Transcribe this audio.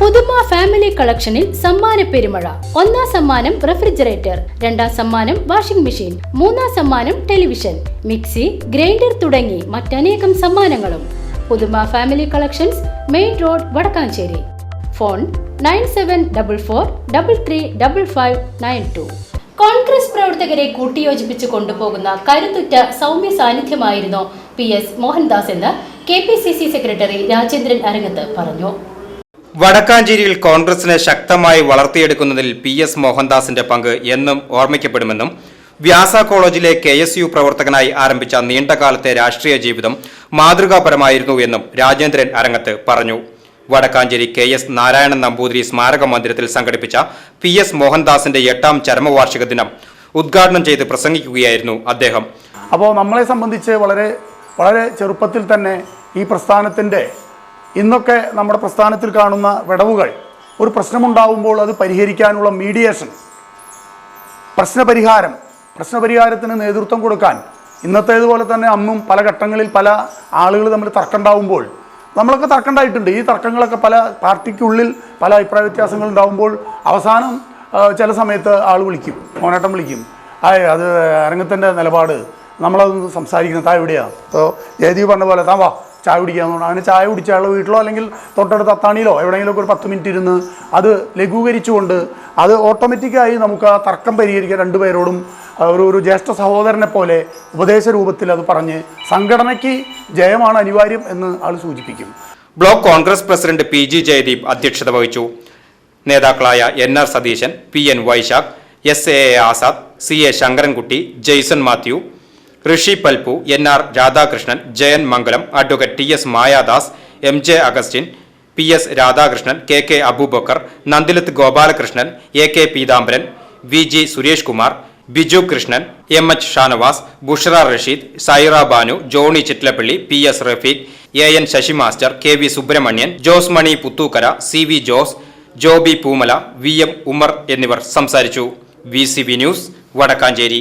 പുതുമ ഫാമിലി കളക്ഷനിൽ സമ്മാന പെരുമഴ. ഒന്നാം സമ്മാനം റെഫ്രിജറേറ്റർ രണ്ടാം സമ്മാനം വാഷിംഗ് മെഷീൻ മൂന്നാം സമ്മാനം ടെലിവിഷൻ മിക്സി ഗ്രൈൻഡർ തുടങ്ങി മറ്റനേകം സമ്മാനങ്ങളും. Puthuma family collections main road Vadakkanchery. Phone nine seven double four double three double five nine two. Congress പ്രവർത്തകരെ കൂട്ടിയോജിപ്പിച്ച് കൊണ്ടുപോകുന്ന കരുത്തുറ്റ സൗമ്യ സാന്നിധ്യമായിരുന്നു പി എസ് മോഹൻദാസ് എന്ന് K P C C secretary Rajendran Arangath പറഞ്ഞു. വടക്കാഞ്ചേരിയിൽ കോൺഗ്രസിനെ ശക്തമായി വളർത്തിയെടുക്കുന്നതിൽ പി എസ് മോഹൻദാസിന്റെ പങ്ക് എന്നും ഓർമ്മിക്കപ്പെടുമെന്നും വ്യാസ കോളേജിലെ കെ എസ് യു പ്രവർത്തകനായി ആരംഭിച്ച നീണ്ടകാലത്തെ രാഷ്ട്രീയ ജീവിതം മാതൃകാപരമായിരുന്നു എന്നും രാജേന്ദ്രൻ അരങ്ങത്ത് പറഞ്ഞു. വടക്കാഞ്ചേരി കെ എസ് നാരായണൻ നമ്പൂതിരി സ്മാരക മന്ദിരത്തിൽ സംഘടിപ്പിച്ച പി എസ് മോഹൻദാസിന്റെ എട്ടാം ചരമവാർഷിക ദിനം ഉദ്ഘാടനം ചെയ്ത് പ്രസംഗിക്കുകയായിരുന്നു അദ്ദേഹം. അപ്പോൾ നമ്മളെ സംബന്ധിച്ച് വളരെ വളരെ ചെറുപ്പത്തിൽ തന്നെ ഈ പ്രസ്ഥാനത്തിന്റെ ഇന്നൊക്കെ നമ്മുടെ പ്രസ്ഥാനത്തിൽ കാണുന്ന വിടവുകൾ. ഒരു പ്രശ്നമുണ്ടാവുമ്പോൾ അത് പരിഹരിക്കാനുള്ള മീഡിയേഷൻ പ്രശ്നപരിഹാരം പ്രശ്നപരിഹാരത്തിന് നേതൃത്വം കൊടുക്കാൻ. ഇന്നത്തേതുപോലെ തന്നെ അന്നും പല ഘട്ടങ്ങളിൽ പല ആളുകൾ തമ്മിൽ തർക്കമുണ്ടാവുമ്പോൾ നമ്മളൊക്കെ തർക്കമുണ്ടായിട്ടുണ്ട്. ഈ തർക്കങ്ങളൊക്കെ പല പാർട്ടിക്കുള്ളിൽ പല അഭിപ്രായ വ്യത്യാസങ്ങൾ ഉണ്ടാവുമ്പോൾ അവസാനം ചില സമയത്ത് ആൾ വിളിക്കും മോനേട്ടം വിളിക്കും. ആയ അത് അരങ്ങത്തിന്റെ നിലപാട്. നമ്മളതൊന്ന് സംസാരിക്കുന്നത് താ എവിടെയാണ് അപ്പോൾ ജയദീപ് പറഞ്ഞ പോലെ താ വാ. ചായ കുടിക്കാന്ന് പറഞ്ഞു അങ്ങനെ ചായ കുടിച്ച വീട്ടിലോ അല്ലെങ്കിൽ തൊട്ടടുത്ത അത്താണിയിലോ എവിടെയെങ്കിലുമൊക്കെ ഒരു പത്ത് മിനിറ്റ് ഇരുന്ന് അത് ലഘൂകരിച്ചുകൊണ്ട് അത് ഓട്ടോമാറ്റിക്കായി നമുക്ക് ആ തർക്കം പരിഹരിക്കാൻ രണ്ടുപേരോടും ഒരു ഒരു ജ്യേഷ്ഠ സഹോദരനെ പോലെ ഉപദേശ രൂപത്തിൽ അത് പറഞ്ഞ് സംഘടനയ്ക്ക് ജയമാണ് അനിവാര്യം എന്ന് ആൾ സൂചിപ്പിക്കും. Block Congress president P G Jayadeep അധ്യക്ഷത വഹിച്ചു. നേതാക്കളായ N R Satheesan P N Vaisakh S A Azad C A Sankarankutty Jaison Mathew Rishi Palpu N R Radhakrishnan Jayan Mangalam advocate T S Mayadas M J Augustine P S Radhakrishnan K K Aboobacker Nandilath Gopalakrishnan A K Peethambaran V G Suresh Kumar Biju Krishnan M H Shanavas Bushara Rasheed Saira Banu Johny Chittilappilly P S Rafeeq A N Sasi master K V Subramanian Jose Mani Puthukkara C V Jose Joby Poomala V M Umar എന്നിവർ സംസാരിച്ചു. V C V news Vadakkanchery.